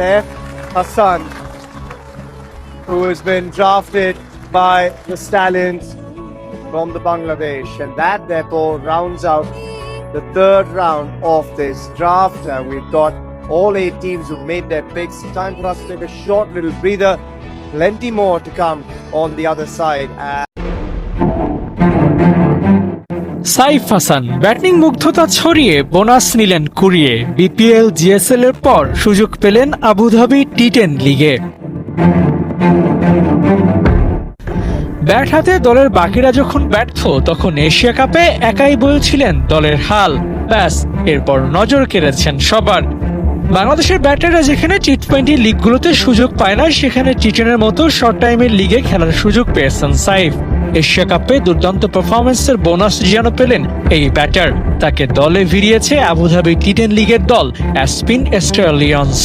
Saif Hassan, who has been drafted by the Stallions from the Bangladesh. And that therefore rounds out the third round of this draft. Uh, we've got all eight teams who've made their picks. Time for us to take a short little breather. Plenty more to come on the other side. Uh, Saif Hasan, batting মুগ্ধতা ছড়িয়ে bonus নিলেন কুড়িয়ে BPL, GSL এর পর সুযোগ পেলেন Abu Dhabi T ten লিগে। Bat হাতে দলের বাকিরা যখন ব্যর্থ, তখন এশিয়া কাপে একাই বলছিলেন দলের হাল। ব্যাস, এরপর নজর কেড়েছেন সবার। বাংলাদেশের ব্যাটাররা যেখানে টি টোয়েন্টি লিগগুলোতে সুযোগ পায় না সেখানে টি টেনের মতো শর্ট টাইমের লিগে খেলার সুযোগ পেয়েছেন সাইফ। এশিয়া কাপে দুর্দান্ত পারফরমেন্সের বোনাস যেন পেলেন এই ব্যাটার তাকে দলে ভিড়িয়েছে আবুধাবি টি টেন লিগের দল অ্যাসপিন অস্ট্রেলিয়ান্স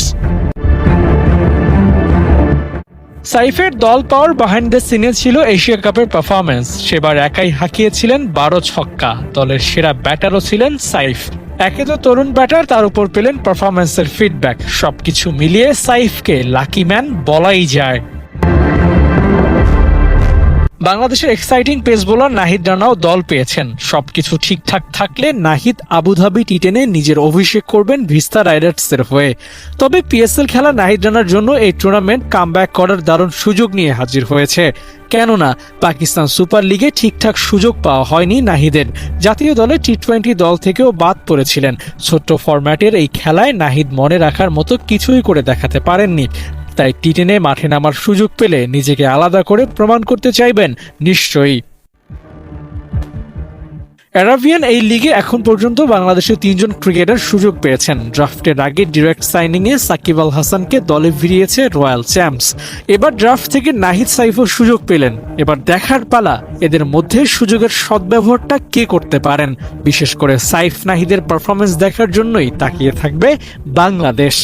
সাইফের দল পাওয়ার বাহাইন্ড দ্য সিনে ছিল এশিয়া কাপের পারফরমেন্স সেবার একাই হাঁকিয়েছিলেন বারো ছক্কা। দলের সেরা ব্যাটারও ছিলেন সাইফ। একে তো তরুণ ব্যাটার তার উপর পেলেন পারফরমেন্সের ফিডব্যাক সবকিছু মিলিয়ে সাইফকে লাকি ম্যান বলাই যায়। বাংলাদেশের এক্সাইটিং পেস বোলার নাহিদ রানাও দল পেয়েছেন। সবকিছু ঠিকঠাক থাকলে নাহিদ আবুধাবি টি টেনে নিজের অভিষেক করবেন ভিস্তা রাইডার্সের হয়ে। তবে পিএসএল খেলা নাহিদ রানার জন্য এই টুর্নামেন্ট কামব্যাক করার দারুণ সুযোগ নিয়ে হাজির হয়েছে। কেননা, পাকিস্তান সুপার লিগে ঠিকঠাক সুযোগ পাওয়া হয়নি নাহিদের। জাতীয় দলে টি টোয়েন্টি দল থেকেও বাদ পড়েছিলেন। ছোট্ট ফরম্যাটের এই খেলায় নাহিদ মনে রাখার মতো কিছুই করে দেখাতে পারেননি। তাই টি টেনে মাঠে নামার সুযোগ পেলে নিজেকে আলাদা করে প্রমাণ করতে চাইবেন নিশ্চয়ই। অ্যারাবিয়ান এই লিগে এখন পর্যন্ত বাংলাদেশের তিনজন ক্রিকেটার সুযোগ পেয়েছেন। ড্রাফটের আগে ডিরেক্ট সাইনিংয়ে সাকিব আল হাসানকে দলে ভিড়িয়েছে রয়্যাল চ্যাম্পস। এবার ড্রাফট থেকে নাহিদ সাইফও সুযোগ পেলেন। এবার দেখার পালা, এদের মধ্যে সুযোগের সদ্ব্যবহারটা কে করতে পারেন? বিশেষ করে সাইফ নাহিদের পারফরমেন্স দেখার জন্যই তাকিয়ে থাকবে বাংলাদেশ।